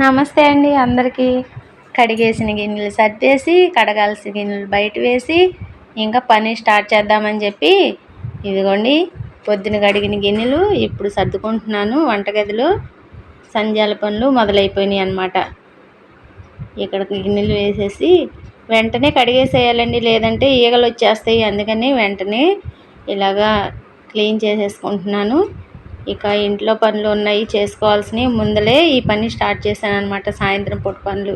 నమస్తే అండి అందరికీ. కడిగేసిన గిన్నెలు సర్దేసి కడగాల్సిన గిన్నెలు బయట వేసి ఇంకా పని స్టార్ట్ చేద్దామని చెప్పి ఇదిగోండి పొద్దున కడిగిన గిన్నెలు ఇప్పుడు సర్దుకుంటున్నాను వంటగదిలో సంధ్యాల పనులు మొదలైపోయినాయి అన్నమాట. ఇక్కడ గిన్నెలు వేసేసి వెంటనే కడిగేసేయాలండి లేదంటే ఈగలు వచ్చేస్తాయి అందుకని వెంటనే ఇలాగా క్లీన్ చేసేసుకుంటున్నాను. ఇక ఇంట్లో పనులు ఉన్నాయి చేసుకోవాల్సినవి ముందలే ఈ పని స్టార్ట్ చేశాను అనమాట సాయంత్రం పూట పనులు.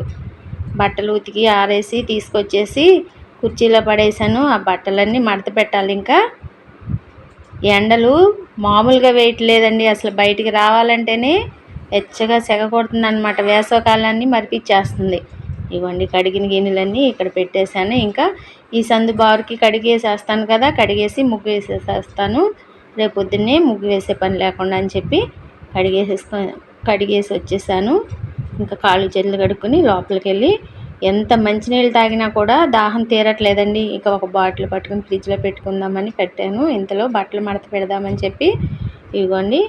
బట్టలు ఉతికి ఆరేసి తీసుకొచ్చేసి కుర్చీలో పడేసాను ఆ బట్టలన్నీ మడత పెట్టాలి ఇంకా. ఎండలు మామూలుగా వేయట్లేదండి అసలు బయటికి రావాలంటేనే వెచ్చగా సెగ కొడుతుంది అనమాట వేసవకాలాన్ని మరిపించేస్తుంది. ఇవ్వండి కడిగిన గిన్నెలన్నీ ఇక్కడ పెట్టేశాను. ఇంకా ఈ సందు బారుకి కడిగేసేస్తాను కదా కడిగేసి ముగ్గు వేసేసేస్తాను రేపు పొద్దున్నే ముగ్గు వేసే పని లేకుండా అని చెప్పి కడిగేసేసుకొని కడిగేసి వచ్చేసాను. ఇంకా కాళ్ళు చేతులు కడుక్కొని లోపలికి వెళ్ళి ఎంత మంచినీళ్ళు తాగినా కూడా దాహం తీరట్లేదండి. ఇక ఒక బాటిల్ పట్టుకుని ఫ్రిడ్జ్లో పెట్టుకుందామని పెట్టాను ఇంతలో బట్టలు మడత పెడదామని చెప్పి ఇదిగోండి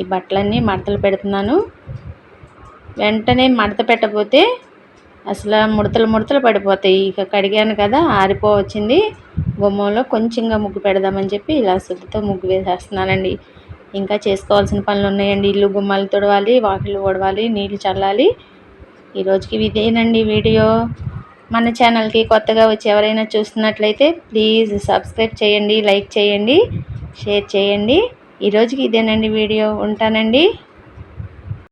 ఈ బట్టలన్నీ మడతలు పెడుతున్నాను. వెంటనే మడత పెట్టకపోతే అసలు ముడతలు ముడతలు పడిపోతాయి. ఇక కడిగాను కదా ఆరిపోవచ్చింది. గుమ్మంలో కొంచెంగా ముగ్గు పెడదామని చెప్పి ఇలా శుద్ధితో ముగ్గు వేసేస్తున్నానండి. ఇంకా చేసుకోవాల్సిన పనులు ఉన్నాయండి. ఇల్లు గుమ్మాలు తుడవాలి వాకిలు ఓడవాలి నీళ్ళు చల్లాలి. ఈరోజుకి ఇదేనండి వీడియో. మన ఛానల్కి కొత్తగా వచ్చి ఎవరైనా చూస్తున్నట్లయితే ప్లీజ్ సబ్స్క్రైబ్ చేయండి లైక్ చేయండి షేర్ చేయండి. ఈరోజుకి ఇదేనండి వీడియో. ఉంటానండి.